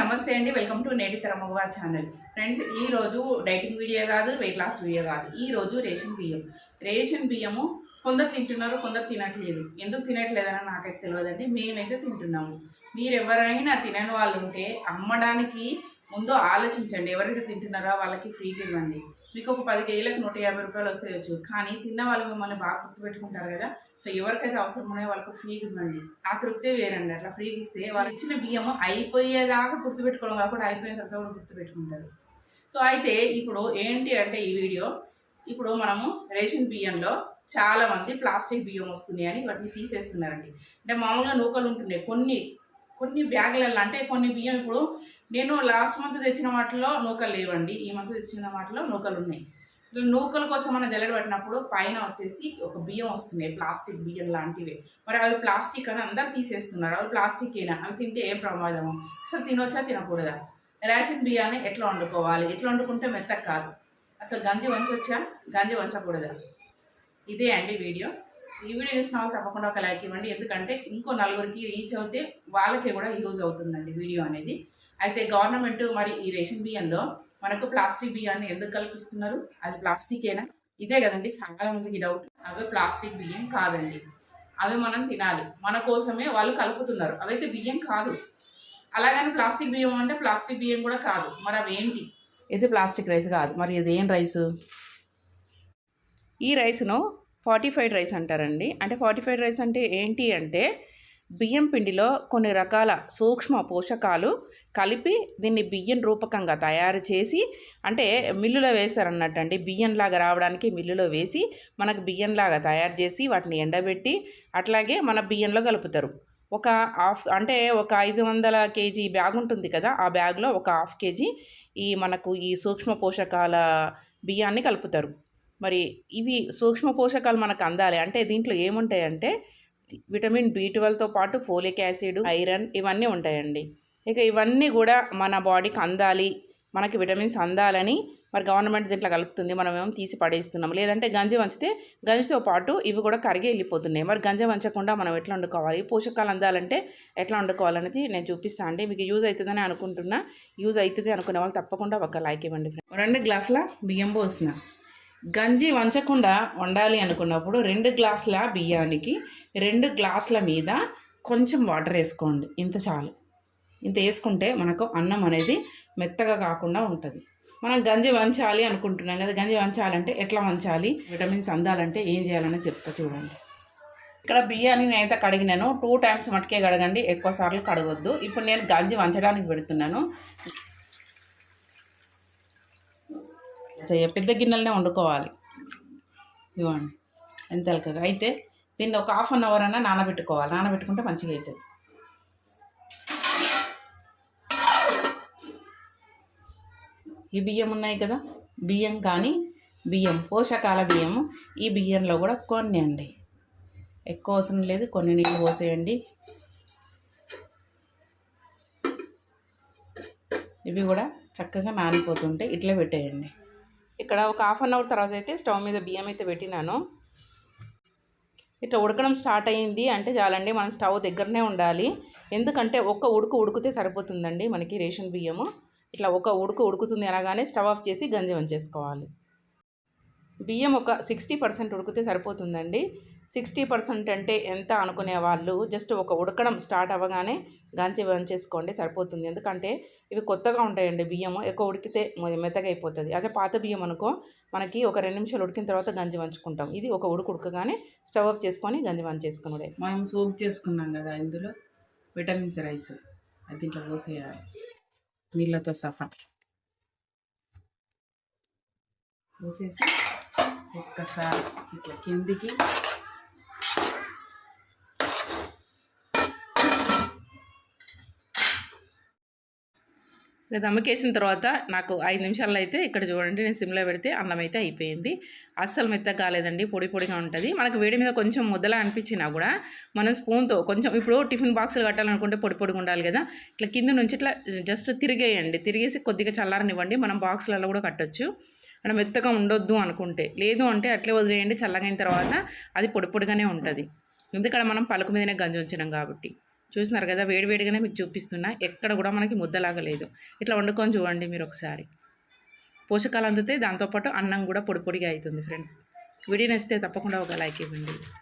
నమస్తే అండి. Welcome to నేటి తరమగవా ఛానల్. ఫ్రెండ్స్ ఈ రోజు డైటింగ్ వీడియో కాదు వెయిట్ లాస్ వీడియో కాదు. ఈ రోజు రేషన్ బియ్యం. రేషన్ బియ్యము కొందరు తింటున్నారు కొందరు తినట్లేదు. ఎందుకు తినట్లేదని నాకైతే తెలియదండి. మేమైతే తింటున్నాము. మీరు ఎవరైనా తినని వాళ్ళు ఉంటే అమ్మడానికి ముందు ఆలోచించండి. ఎవరైతే తింటున్నారో వాళ్ళకి ఫ్రీగా ఇవ్వండి. మీకు ఒక పది కేజీలకు నూట యాభై రూపాయలు వస్తాయొచ్చు. కానీ తిన్న వాళ్ళు మిమ్మల్ని బాగా గుర్తుపెట్టుకుంటారు కదా. సో ఎవరికైతే అవసరం ఉన్నాయో వాళ్ళకి ఫ్రీగా ఇవ్వండి. ఆ తృప్తే వేరండి. అట్లా ఫ్రీగా ఇస్తే వాళ్ళు ఇచ్చిన బియ్యం అయిపోయేదాకా గుర్తుపెట్టుకోవడం కాకుండా అయిపోయిన తర్వాత కూడా గుర్తుపెట్టుకుంటారు. సో అయితే ఇప్పుడు ఏంటి అంటే ఈ వీడియో. ఇప్పుడు మనము రేషన్ బియ్యంలో చాలా మంది ప్లాస్టిక్ బియ్యం వస్తున్నాయి అని వాటిని తీసేస్తున్నారండి. అంటే మామూలుగా నూకలు ఉంటుండే. కొన్ని కొన్ని బ్యాగులలో అంటే కొన్ని బియ్యం ఇప్పుడు నేను లాస్ట్ మంత్ తెచ్చిన వాటిలో నూకలు లేవండి. ఈ మంత్ తెచ్చిన వాటిలో నూకలు ఉన్నాయి. ఇట్లా నూకల కోసం మనం జల్లెడ పట్టినప్పుడు పైన వచ్చేసి ఒక బియ్యం వస్తున్నాయి. ప్లాస్టిక్ బియ్యం లాంటివి. మరి అవి ప్లాస్టిక్ అని అందరు తీసేస్తున్నారు. అవి ప్లాస్టిక్ అయినా అవి తింటే ఏ ప్రమాదము? అసలు తినొచ్చా? తినకూడదా? రేషన్ బియ్యాన్ని ఎట్లా వండుకోవాలి? ఎట్లా వండుకుంటే మెత్తగా కాదు. అసలు గంజి వంచవచ్చా గంజి వంచకూడదా? ఇదే అండి వీడియో. ఈ వీడియో చూసిన వాళ్ళు తప్పకుండా ఒక లైక్ ఇవ్వండి. ఎందుకంటే ఇంకో నలుగురికి రీచ్ అవుతే వాళ్ళకి కూడా యూజ్ అవుతుందండి వీడియో అనేది. అయితే గవర్నమెంట్ మరి ఈ రేషన్ బియ్యంలో మనకు ప్లాస్టిక్ బియ్యాన్ని ఎందుకు కల్పిస్తున్నారు? అది ప్లాస్టికేనా? ఇదే కదండి చాలా మందికి డౌట్ అవి ప్లాస్టిక్ బియ్యం కాదండి. అవి మనం తినాలి. మన కోసమే వాళ్ళు కలుపుతున్నారు. అవైతే బియ్యం కాదు. అలాగని ప్లాస్టిక్ బియ్యం అంటే ప్లాస్టిక్ బియ్యం కూడా కాదు. మరి అవి ఏంటి? ఇది ప్లాస్టిక్ రైస్ కాదు. మరి ఇది ఏం రైస్? ఈ రైస్ను ఫార్టిఫైడ్ రైస్ అంటారండి. అంటే ఫార్టిఫైడ్ రైస్ అంటే ఏంటి అంటే బియ్యం పిండిలో కొన్ని రకాల సూక్ష్మ పోషకాలు కలిపి దీన్ని బియ్యం రూపకంగా తయారు చేసి అంటే మిల్లులో వేశారన్నట్టు అండి బియ్యంలాగా రావడానికి మిల్లులో వేసి మనకు బియ్యంలాగా తయారు చేసి వాటిని ఎండబెట్టి అట్లాగే మన బియ్యంలో కలుపుతారు. ఒక హాఫ్ అంటే ఒక ఐదు వందల కేజీ బ్యాగ్ ఉంటుంది కదా ఆ బ్యాగ్లో ఒక హాఫ్ కేజీ ఈ మనకు ఈ సూక్ష్మ పోషకాల బియ్యాన్ని కలుపుతారు. మరి ఇవి సూక్ష్మ పోషకాలు మనకు అందాలి. అంటే దీంట్లో ఏముంటాయంటే విటమిన్ బి ట్వెల్వ్తో పాటు ఫోలిక్ యాసిడ్ ఐరన్ ఇవన్నీ ఉంటాయండి. ఇక ఇవన్నీ కూడా మన బాడీకి అందాలి మనకి విటమిన్స్ అందాలని మరి గవర్నమెంట్ దీంట్లో కలుపుతుంది. మనం ఏమో తీసి పడేస్తున్నాం లేదంటే గంజి వంచితే గంజితో పాటు ఇవి కూడా కరిగి వెళ్ళిపోతున్నాయి. మరి గంజి వంచకుండా మనం ఎట్లా వండుకోవాలి? పోషకాలు అందాలంటే ఎట్లా వండుకోవాలనేది నేను చూపిస్తాను అండి. మీకు యూజ్ అవుతుందని అనుకుంటున్నా. యూజ్ అవుతుంది అనుకునే వాళ్ళు తప్పకుండా ఒక లైక్ ఇవ్వండి రెండు గ్లాసుల బియ్యం పోస్తున్నా. గంజి వంచకుండా వండాలి అనుకున్నప్పుడు రెండు గ్లాసుల బియ్యానికి రెండు గ్లాసుల మీద కొంచెం వాటర్ వేసుకోండి. ఇంత చాలు. ఇంత వేసుకుంటే మనకు అన్నం అనేది మెత్తగా కాకుండా ఉంటుంది. మనం గంజి వంచాలి అనుకుంటున్నాం కదా గంజి వంచాలంటే ఎట్లా వంచాలి? విటమిన్స్ అందాలంటే ఏం చేయాలని చెప్తా చూడండి. ఇక్కడ బియ్యాన్ని నేనైతే కడిగినాను. టూ టైమ్స్ మటుకే కడగండి. ఎక్కువ సార్లు కడగొద్దు. ఇప్పుడు నేను గంజి వంచడానికి పెడుతున్నాను. చెయ్య పెద్ద గిన్నెలనే వండుకోవాలి. ఇవ్వండి. ఎంత ఎలకగా అయితే దీన్ని ఒక హాఫ్ అన్ అవర్ అయినా నానబెట్టుకోవాలి. నానబెట్టుకుంటే మంచిగా అవుతుంది ఈ బియ్యం ఉన్నాయి కదా? బియ్యం కానీ బియ్యం పోషకాల బియ్యము. ఈ బియ్యంలో కూడా కొన్ని అండి. ఎక్కువ అవసరం లేదు. కొన్ని నీళ్ళు పోసేయండి. ఇవి కూడా చక్కగా నానిపోతుంటే ఇట్లా పెట్టేయండి. ఇక్కడ ఒక హాఫ్ అన్ అవర్ తర్వాత అయితే స్టవ్ మీద బియ్యం అయితే పెట్టినాను. ఇట్లా ఉడకడం స్టార్ట్ అయ్యింది. అంటే చాలండి మనం స్టవ్ దగ్గరనే ఉండాలి. ఎందుకంటే ఒక్క ఉడుకు ఉడికితే సరిపోతుందండి మనకి రేషన్ బియ్యము ఇట్లా ఒక ఉడుకు ఉడుకుతుంది అనగానే స్టవ్ ఆఫ్ చేసి గంజి వంచేసుకోవాలి. బియ్యం ఒక సిక్స్టీ పర్సెంట్ ఉడికితే సరిపోతుందండి. సిక్స్టీ పర్సెంట్ అంటే ఎంత అనుకునే వాళ్ళు జస్ట్ ఒక ఉడకడం స్టార్ట్ అవ్వగానే గంజి వంచేసుకోండి సరిపోతుంది. ఎందుకంటే ఇవి కొత్తగా ఉంటాయండి బియ్యము. ఎక్కువ ఉడికితే మె- మెత్తగా అయిపోతుంది. అదే పాత బియ్యం అనుకో మనకి ఒక రెండు నిమిషాలు ఉడికిన తర్వాత గంజి వంచుకుంటాం. ఇది ఒక ఉడుకు ఉడకగానే స్టవ్ ఆఫ్ చేసుకొని గంజి వంచేసుకున్నాడే మనం సోక్ చేసుకున్నాం కదా ఇందులో విటమిన్స్ రైస్. అది దీంట్లో పోసేయాలి. నీళ్ళతో సఫా పోసేసి ఒక్కసారి ఇట్లా కిందికి ఇక దమ్మకేసిన తర్వాత నాకు ఐదు నిమిషాల్లో అయితే ఇక్కడ చూడండి నేను సిమ్లో పెడితే అన్నం అయితే అయిపోయింది. అస్సలు మెత్తగా కాలేదండి పొడి పొడిగా ఉంటుంది. మనకు వేడి మీద కొంచెం ముద్దలా అనిపించినా కూడా మనం స్పూన్తో కొంచెం ఇప్పుడు టిఫిన్ బాక్సులు కట్టాలనుకుంటే పొడి పొడిగా ఉండాలి కదా ఇట్లా కింద నుంచి ఇట్లా జస్ట్ తిరిగేయండి. తిరిగేసి కొద్దిగా చల్లారనివ్వండి మనం బాక్సులలో కూడా కట్టొచ్చు. అంటే మెత్తగా ఉండొద్దు అనుకుంటే. లేదు అంటే అట్లే వదిలేయండి చల్లగైన తర్వాత అది పొడి పొడిగానే ఉంటుంది. ఎందుకంటే మనం పలుకు మీదనే గంజి ఉంచినాం కాబట్టి. చూసినారు కదా వేడివేడిగానే మీకు చూపిస్తున్నా. ఎక్కడ కూడా మనకి ముద్దలాగలేదు ఇట్లా వండుకొని చూడండి మీరు ఒకసారి. పోషకాలు అందుతాయి దాంతోపాటు అన్నం కూడా పొడి పొడిగా అవుతుంది ఫ్రెండ్స్. వీడియో నచ్చితే తప్పకుండా ఒక లైక్ ఇవ్వండి.